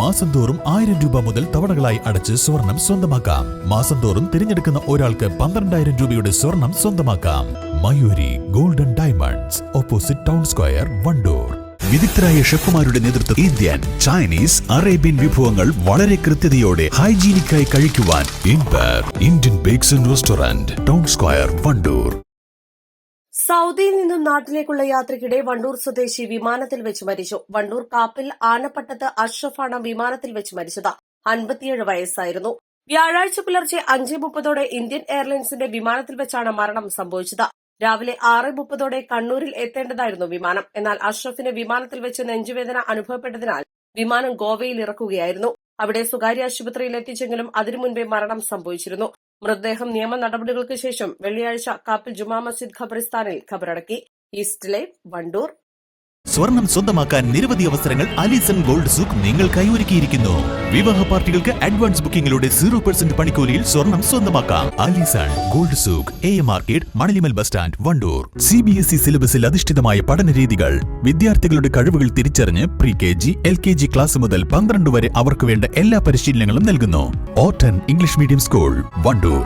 മാസം തോറും ആയിരം രൂപ മുതൽ തവണകളായി അടച്ച് സ്വർണം സ്വന്തമാക്കാം. മാസം തോറും തിരഞ്ഞെടുക്കുന്ന ഒരാൾക്ക് പന്ത്രണ്ടായിരം രൂപയുടെ സ്വർണം സ്വന്തമാക്കാം. Mayuri golden diamonds opposite town square Wandoor. വിദഗ്ധരായ ഷെഫുമാരുടെ നേതൃത്വം ഇന്ത്യൻ ചൈനീസ് അറേബ്യൻ വിഭവങ്ങൾ വളരെ കൃത്യതയോടെ ഹൈജീനിക്കായി കഴിക്കുവാൻ ഇൻപർ Indian bakes and restaurant town square Wandoor. സൗദിയിൽ നിന്നും നാട്ടിലേക്കുള്ള യാത്രയ്ക്കിടെ വണ്ടൂർ സ്വദേശി വിമാനത്തിൽ വെച്ച് മരിച്ചു. വണ്ടൂർ കാപ്പിൽ ആനപ്പട്ടത്ത് അഷ്റഫാണ് വിമാനത്തിൽ വെച്ച് മരിച്ചത്. അൻപത്തിയേഴ് വയസ്സായിരുന്നു. വ്യാഴാഴ്ച പുലർച്ചെ അഞ്ച് മുപ്പതോടെ ഇന്ത്യൻ എയർലൈൻസിന്റെ വിമാനത്തിൽ വെച്ചാണ് മരണം സംഭവിച്ചത്. രാവിലെ ആറ് മുപ്പതോടെ കണ്ണൂരിൽ എത്തേണ്ടതായിരുന്നു വിമാനം. എന്നാൽ അഷ്റഫിന് വിമാനത്തിൽ വെച്ച് നെഞ്ചുവേദന അനുഭവപ്പെട്ടതിനാൽ വിമാനം ഗോവയിൽ ഇറക്കുകയായിരുന്നു. അവിടെ സ്വകാര്യ ആശുപത്രിയിൽ എത്തിച്ചെങ്കിലും അതിനു മുൻപേ മരണം സംഭവിച്ചിരുന്നു. മൃതദേഹം നിയമ നടപടികൾക്ക് ശേഷം വെള്ളിയാഴ്ച കാപ്പിൽ ജുമാ മസ്ജിദ് ഖബറിസ്ഥാനിൽ ഖബറടക്കി. ഈസ്റ്റ് വണ്ടൂർ. സ്വർണം സ്വന്തമാക്കാൻ നിരവധി അവസരങ്ങൾ അലിസൺ ഗോൾഡ് സൂക്ക് നിങ്ങൾക്കായി ഒരുക്കിയിരിക്കുന്നു. വിവാഹ പാർട്ടികൾക്ക് അഡ്വാൻസ് ബുക്കിംഗിലൂടെ സീറോ പെർസെന്റ് പണിക്കൂലിയിൽ സ്വർണം സ്വന്തമാക്കാം. Alison gold souk A market Manalimal bus stand Wandoor. C B S E സിലബസിൽ അധിഷ്ഠിതമായ പഠന രീതികൾ വിദ്യാർത്ഥികളുടെ കഴിവുകൾ തിരിച്ചറിഞ്ഞ് pre K G L K G class മുതൽ പന്ത്രണ്ട് വരെ അവർക്ക് വേണ്ട എല്ലാ പരിശീലനങ്ങളും നൽകുന്നു. ഓട്ടൻ ഇംഗ്ലീഷ് മീഡിയം സ്കൂൾ വണ്ടൂർ.